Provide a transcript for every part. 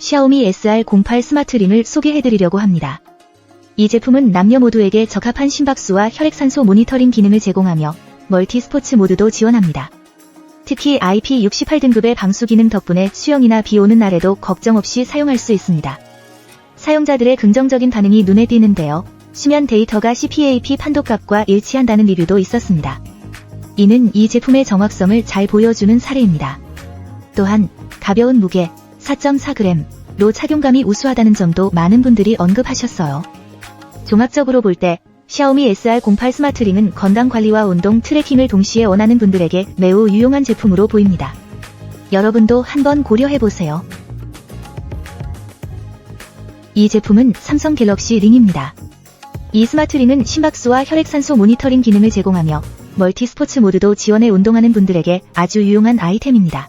샤오미 SR08 스마트링을 소개해드리려고 합니다. 이 제품은 남녀 모두에게 적합한 심박수와 혈액산소 모니터링 기능을 제공하며 멀티 스포츠 모드도 지원합니다. 특히 IP68 등급의 방수 기능 덕분에 수영이나 비 오는 날에도 걱정 없이 사용할 수 있습니다. 사용자들의 긍정적인 반응이 눈에 띄는데요. 수면 데이터가 CPAP 판독값과 일치한다는 리뷰도 있었습니다. 이는 이 제품의 정확성을 잘 보여주는 사례입니다. 또한 가벼운 무게 4.4g로 착용감이 우수하다는 점도 많은 분들이 언급하셨어요. 종합적으로 볼 때 샤오미 SR08 스마트링은 건강 관리와 운동 트래킹을 동시에 원하는 분들에게 매우 유용한 제품으로 보입니다. 여러분도 한번 고려해보세요. 이 제품은 삼성 갤럭시 링입니다. 이 스마트링은 심박수와 혈액산소 모니터링 기능을 제공하며 멀티 스포츠 모드도 지원해 운동하는 분들에게 아주 유용한 아이템입니다.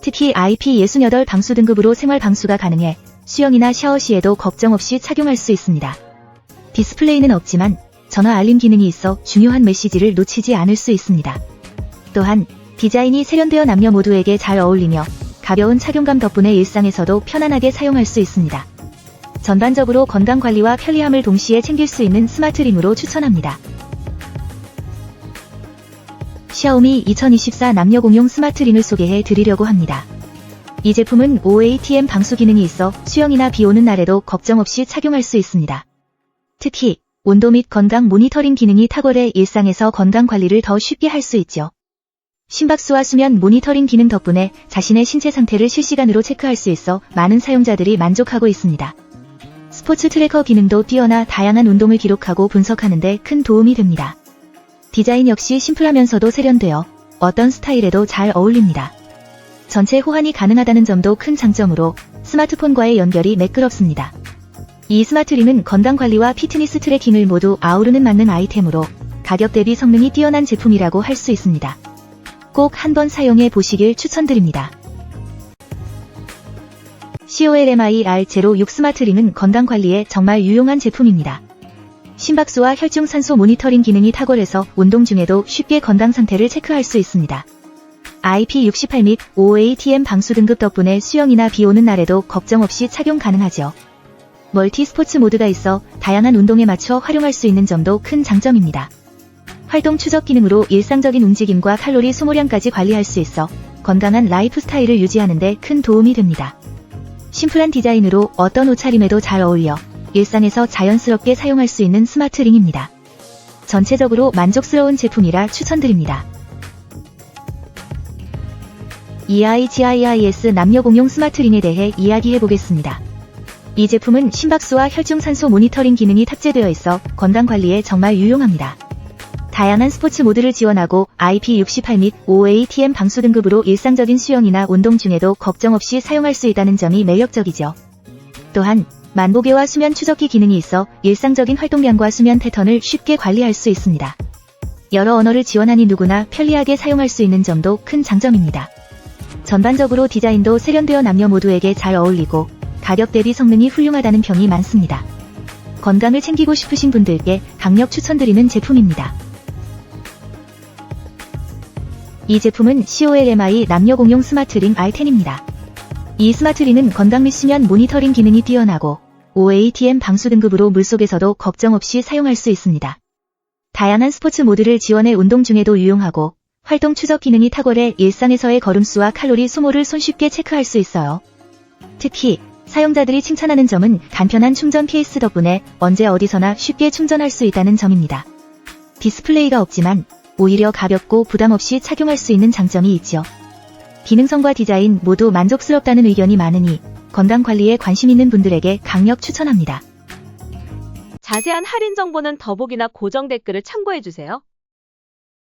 특히 IP68 방수 등급으로 생활 방수가 가능해 수영이나 샤워 시에도 걱정 없이 착용할 수 있습니다. 디스플레이는 없지만 전화 알림 기능이 있어 중요한 메시지를 놓치지 않을 수 있습니다. 또한 디자인이 세련되어 남녀 모두에게 잘 어울리며 가벼운 착용감 덕분에 일상에서도 편안하게 사용할 수 있습니다. 전반적으로 건강 관리와 편리함을 동시에 챙길 수 있는 스마트링으로 추천합니다. 샤오미 2024 남녀 공용 스마트링을 소개해 드리려고 합니다. 이 제품은 OATM 방수 기능이 있어 수영이나 비 오는 날에도 걱정 없이 착용할 수 있습니다. 특히 온도 및 건강 모니터링 기능이 탁월해 일상에서 건강 관리를 더 쉽게 할 수 있죠. 심박수와 수면 모니터링 기능 덕분에 자신의 신체 상태를 실시간으로 체크할 수 있어 많은 사용자들이 만족하고 있습니다. 스포츠 트래커 기능도 뛰어나 다양한 운동을 기록하고 분석하는 데 큰 도움이 됩니다. 디자인 역시 심플하면서도 세련되어 어떤 스타일에도 잘 어울립니다. 전체 호환이 가능하다는 점도 큰 장점으로 스마트폰과의 연결이 매끄럽습니다. 이 스마트링은 건강관리와 피트니스 트래킹을 모두 아우르는 맞는 아이템으로 가격 대비 성능이 뛰어난 제품이라고 할 수 있습니다. 꼭 한번 사용해 보시길 추천드립니다. COLMI R06 스마트링은 건강관리에 정말 유용한 제품입니다. 심박수와 혈중 산소 모니터링 기능이 탁월해서 운동 중에도 쉽게 건강 상태를 체크할 수 있습니다. IP68 및 OATM 방수 등급 덕분에 수영이나 비 오는 날에도 걱정 없이 착용 가능하죠. 멀티 스포츠 모드가 있어 다양한 운동에 맞춰 활용할 수 있는 점도 큰 장점입니다. 활동 추적 기능으로 일상적인 움직임과 칼로리 소모량까지 관리할 수 있어 건강한 라이프 스타일을 유지하는 데 큰 도움이 됩니다. 심플한 디자인으로 어떤 옷차림에도 잘 어울려 일상에서 자연스럽게 사용할 수 있는 스마트 링입니다. 전체적으로 만족스러운 제품이라 추천드립니다. EIGIIS 남녀 공용 스마트 링에 대해 이야기해 보겠습니다. 이 제품은 심박수와 혈중 산소 모니터링 기능이 탑재되어 있어 건강 관리에 정말 유용합니다. 다양한 스포츠 모드를 지원하고 IP68 및 OATM 방수 등급으로 일상적인 수영이나 운동 중에도 걱정 없이 사용할 수 있다는 점이 매력적이죠. 또한 만보계와 수면 추적기 기능이 있어 일상적인 활동량과 수면 패턴을 쉽게 관리할 수 있습니다. 여러 언어를 지원하니 누구나 편리하게 사용할 수 있는 점도 큰 장점입니다. 전반적으로 디자인도 세련되어 남녀 모두에게 잘 어울리고 가격 대비 성능이 훌륭하다는 평이 많습니다. 건강을 챙기고 싶으신 분들께 강력 추천드리는 제품입니다. 이 제품은 COLMI 남녀 공용 스마트링 R10입니다. 이 스마트링은 건강 및 수면 모니터링 기능이 뛰어나고 OATM 방수 등급으로 물속에서도 걱정 없이 사용할 수 있습니다. 다양한 스포츠 모드를 지원해 운동 중에도 유용하고 활동 추적 기능이 탁월해 일상에서의 걸음수와 칼로리 소모를 손쉽게 체크할 수 있어요. 특히 사용자들이 칭찬하는 점은 간편한 충전 케이스 덕분에 언제 어디서나 쉽게 충전할 수 있다는 점입니다. 디스플레이가 없지만 오히려 가볍고 부담 없이 착용할 수 있는 장점이 있죠. 기능성과 디자인 모두 만족스럽다는 의견이 많으니 건강 관리에 관심 있는 분들에게 강력 추천합니다. 자세한 할인 정보는 더보기나 고정 댓글을 참고해주세요.